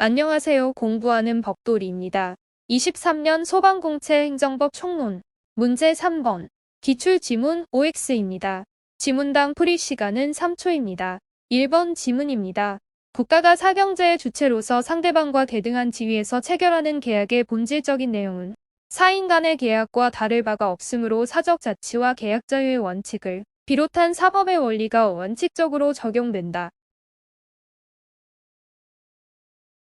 안녕하세요. 공부하는 법돌이입니다. 23년 소방공채 행정법 총론 문제 3번 기출지문 OX입니다. 지문당 풀이 시간은 3초입니다. 1번 지문입니다. 국가가 사경제의 주체로서 상대방과 대등한 지위에서 체결하는 계약의 본질적인 내용은 사인 간의 계약과 다를 바가 없으므로 사적 자치와 계약 자유의 원칙을 비롯한 사법의 원리가 원칙적으로 적용된다.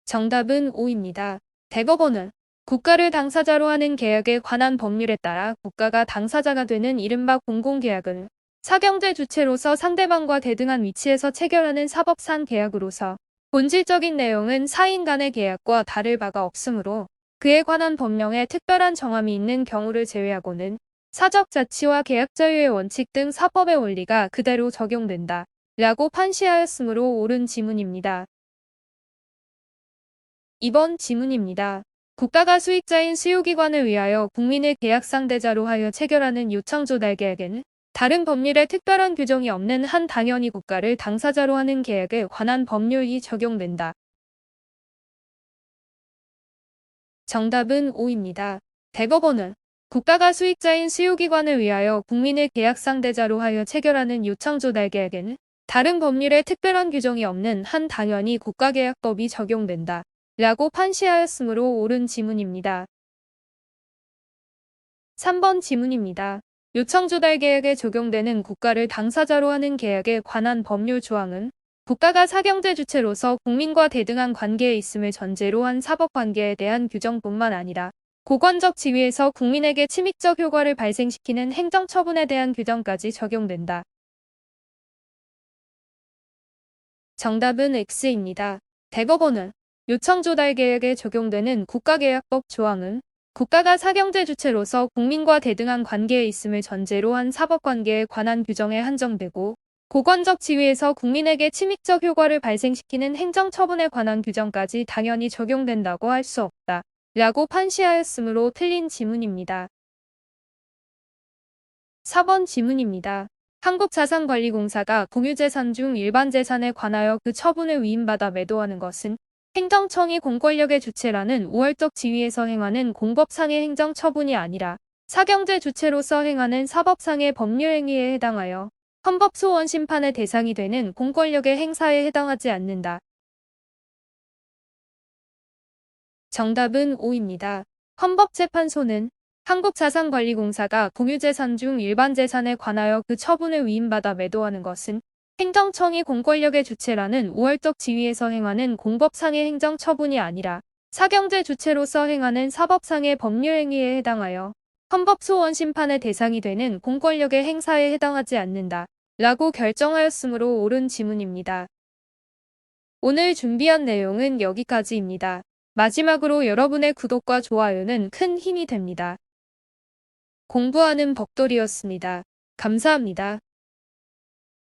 정답은 5입니다. 대법원은 국가를 당사자로 하는 계약에 관한 법률에 따라 국가가 당사자가 되는 이른바 공공계약은 사경제 주체로서 상대방과 대등한 위치에서 체결하는 사법상 계약으로서 본질적인 내용은 사인 간의 계약과 다를 바가 없으므로 그에 관한 법령에 특별한 정함이 있는 경우를 제외하고는 사적 자치와 계약 자유의 원칙 등 사법의 원리가 그대로 적용된다. 라고 판시하였으므로 옳은 지문입니다. 2번 지문입니다. 국가가 수익자인 수요기관을 위하여 국민의 계약 상대자로 하여 체결하는 요청조달 계약에는 다른 법률에 특별한 규정이 없는 한 당연히 국가를 당사자로 하는 계약에 관한 법률이 적용된다. 정답은 5입니다. 대법원은 국가가 수익자인 수요기관을 위하여 국민의 계약 상대자로 하여 체결하는 요청조달 계약에는 다른 법률에 특별한 규정이 없는 한 당연히 국가계약법이 적용된다. 라고 판시하였으므로 옳은 지문입니다. 3번 지문입니다. 요청조달 계약에 적용되는 국가를 당사자로 하는 계약에 관한 법률 조항은 국가가 사경제 주체로서 국민과 대등한 관계에 있음을 전제로 한 사법관계에 대한 규정뿐만 아니라 고관적 지위에서 국민에게 침입적 효과를 발생시키는 행정처분에 대한 규정까지 적용된다. 정답은 X입니다. 대법원은 요청 조달 계약에 적용되는 국가계약법 조항은 국가가 사경제 주체로서 국민과 대등한 관계에 있음을 전제로 한 사법관계에 관한 규정에 한정되고 고관적 지위에서 국민에게 침입적 효과를 발생시키는 행정처분에 관한 규정까지 당연히 적용된다고 할 수 없다. 라고 판시하였으므로 틀린 지문입니다. 4번 지문입니다. 한국자산관리공사가 공유재산 중 일반 재산에 관하여 그 처분을 위임받아 매도하는 것은 행정청이 공권력의 주체라는 우월적 지위에서 행하는 공법상의 행정처분이 아니라 사경제 주체로서 행하는 사법상의 법률행위에 해당하여 헌법소원 심판의 대상이 되는 공권력의 행사에 해당하지 않는다. 정답은 5입니다. 헌법재판소는 한국자산관리공사가 공유재산 중 일반 재산에 관하여 그 처분을 위임받아 매도하는 것은 행정청이 공권력의 주체라는 우월적 지위에서 행하는 공법상의 행정처분이 아니라 사경제 주체로서 행하는 사법상의 법률행위에 해당하여 헌법소원 심판의 대상이 되는 공권력의 행사에 해당하지 않는다. 라고 결정하였으므로 옳은 지문입니다. 오늘 준비한 내용은 여기까지입니다. 마지막으로 여러분의 구독과 좋아요는 큰 힘이 됩니다. 공부하는 법돌이었습니다. 감사합니다.